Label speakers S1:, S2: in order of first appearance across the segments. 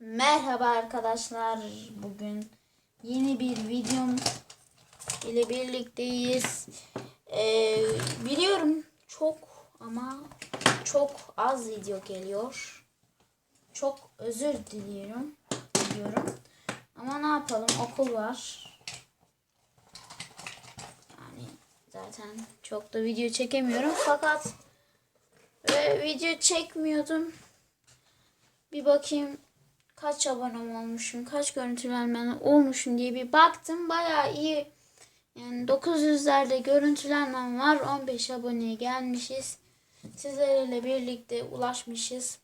S1: Merhaba arkadaşlar. Bugün yeni bir videom ile birlikteyiz. Ee, biliyorum çok ama çok az video geliyor. Çok özür diliyorum. Diliyorum. Ama ne yapalım okul var. Yani zaten çok da video çekemiyorum fakat ve video çekmiyordum. Bir bakayım kaç abonem olmuşum, kaç görüntülenme olmuşum diye bir baktım. Bayağı iyi. Yani 900'lerde görüntülenmem var. 15 aboneye gelmişiz. Sizlerle birlikte ulaşmışız.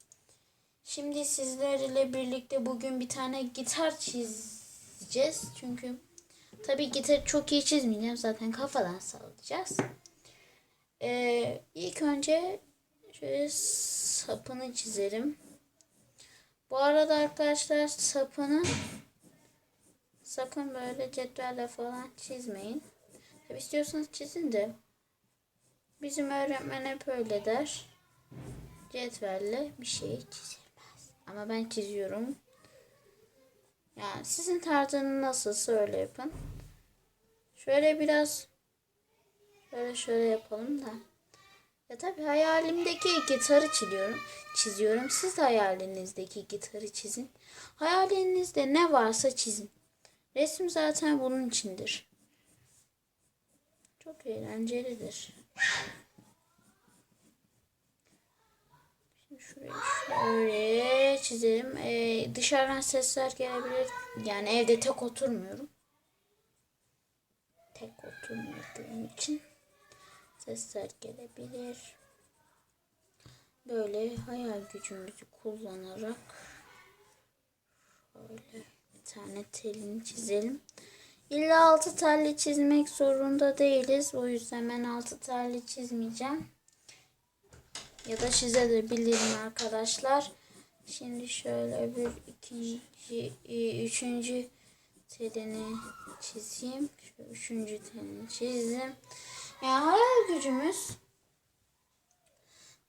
S1: Şimdi sizlerle birlikte bugün bir tane gitar çizeceğiz. Çünkü tabii gitar çok iyi çizmeyeceğim. Zaten kafadan sallayacağız. Ee, ilk önce şöyle sapını çizelim. Bu arada arkadaşlar sapını sakın böyle cetvelle falan çizmeyin. Tabi istiyorsanız çizin de bizim öğretmen hep öyle der. Cetvelle bir şey çizilmez. Ama ben çiziyorum. Yani sizin tarzınız nasılsa öyle yapın. Şöyle biraz şöyle şöyle yapalım da. Ya tabii hayalimdeki gitarı çiziyorum. Çiziyorum. Siz de hayalinizdeki gitarı çizin. Hayalinizde ne varsa çizin. Resim zaten bunun içindir. Çok eğlencelidir. Şimdi şöyle çizelim. Ee, dışarıdan sesler gelebilir. Yani evde tek oturmuyorum. Tek oturmadığım için sesler gelebilir. Böyle hayal gücümüzü kullanarak şöyle bir tane telini çizelim. İlla altı telli çizmek zorunda değiliz. O yüzden ben altı telli çizmeyeceğim. Ya da çizebilirim arkadaşlar. Şimdi şöyle bir ikinci, e, üçüncü telini çizeyim. Şu üçüncü telini çizdim. Yani hayal gücümüz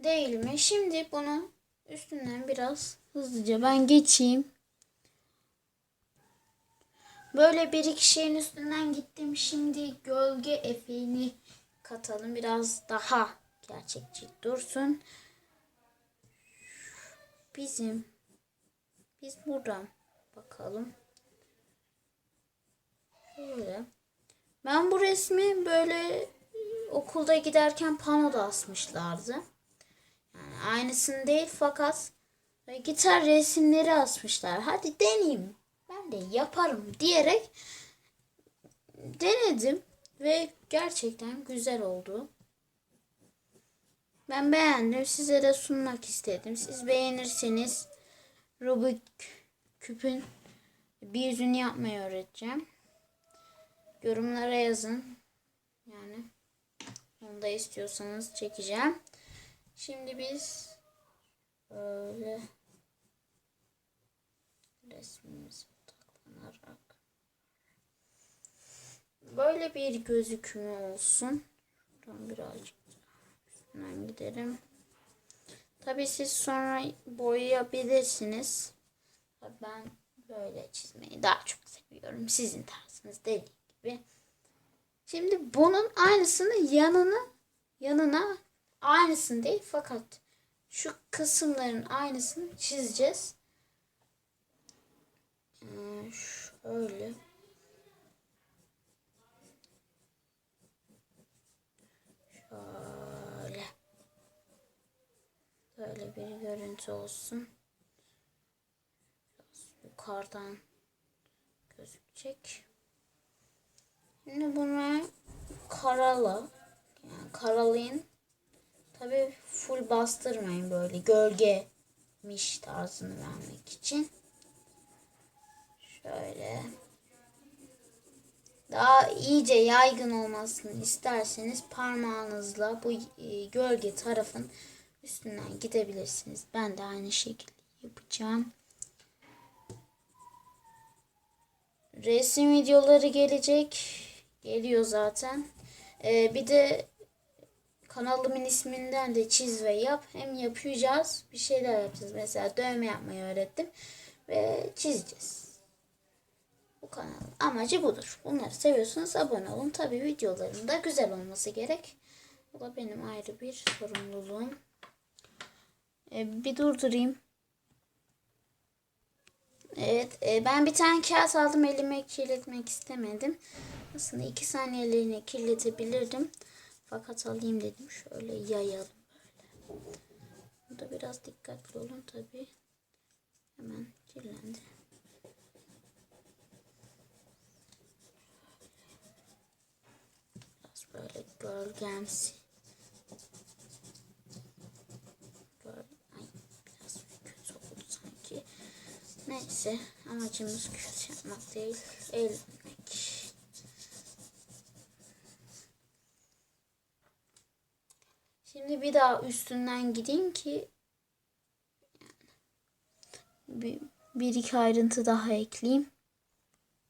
S1: değil mi? Şimdi bunu üstünden biraz hızlıca ben geçeyim. Böyle bir iki şeyin üstünden gittim. Şimdi gölge efeğini katalım. Biraz daha gerçekçi dursun. Bizim biz buradan bakalım. Şöyle. Ben bu resmi böyle okulda giderken panoda asmışlardı. Yani aynısını değil fakat böyle gitar resimleri asmışlar. Hadi deneyeyim. Ben de yaparım diyerek denedim ve gerçekten güzel oldu. Ben beğendim. Size de sunmak istedim. Siz beğenirseniz Rubik küpün bir yüzünü yapmayı öğreteceğim. Yorumlara yazın. Yani onu da istiyorsanız çekeceğim. Şimdi biz böyle resmimize odaklanarak böyle bir gözükümü olsun. Şuradan birazcık üstünden gidelim. Tabii siz sonra boyayabilirsiniz. Ben böyle çizmeyi daha çok seviyorum. Sizin tarzınız dediğim gibi. Şimdi bunun aynısını yanına yanına aynısını değil fakat şu kısımların aynısını çizeceğiz. Ee, şöyle. Şöyle. Böyle bir görüntü olsun. Biraz yukarıdan gözükecek. Şimdi bunu karala. Yani karalayın. Tabi full bastırmayın böyle gölgemiş tarzını vermek için. Şöyle. Daha iyice yaygın olmasını isterseniz parmağınızla bu e, gölge tarafın üstünden gidebilirsiniz. Ben de aynı şekilde yapacağım. Resim videoları gelecek. Geliyor zaten. Ee, bir de kanalımın isminden de çiz ve yap. Hem yapacağız bir şeyler yapacağız. Mesela dövme yapmayı öğrettim. ve çizeceğiz. Bu kanalın amacı budur. Bunları seviyorsanız abone olun. Tabii videoların da güzel olması gerek. Bu da benim ayrı bir sorumluluğum. Ee, bir durdurayım. Evet, e, ben bir tane kağıt aldım elime kirletmek istemedim. Aslında iki saniyeliğine kirletebilirdim. Fakat alayım dedim. Şöyle yayalım böyle. Burada biraz dikkatli olun tabi. Hemen kirlendi. Biraz böyle gölgemsi. Neyse amacımız kötü yapmak değil. Eğlenmek. Şimdi bir daha üstünden gideyim ki bir, bir iki ayrıntı daha ekleyeyim.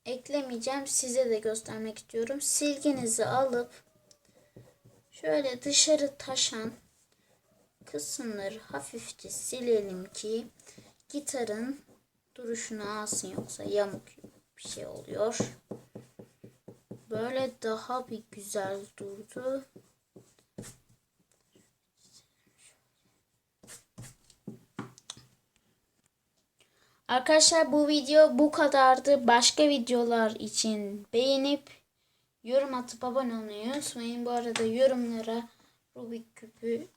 S1: Eklemeyeceğim. Size de göstermek istiyorum. Silginizi alıp şöyle dışarı taşan kısımları hafifçe silelim ki gitarın duruşunu alsın yoksa yamuk bir şey oluyor. Böyle daha bir güzel durdu. Arkadaşlar bu video bu kadardı. Başka videolar için beğenip yorum atıp abone olmayı unutmayın. Bu arada yorumlara Rubik küpü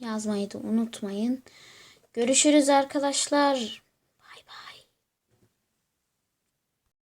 S1: yazmayı da unutmayın. Görüşürüz arkadaşlar.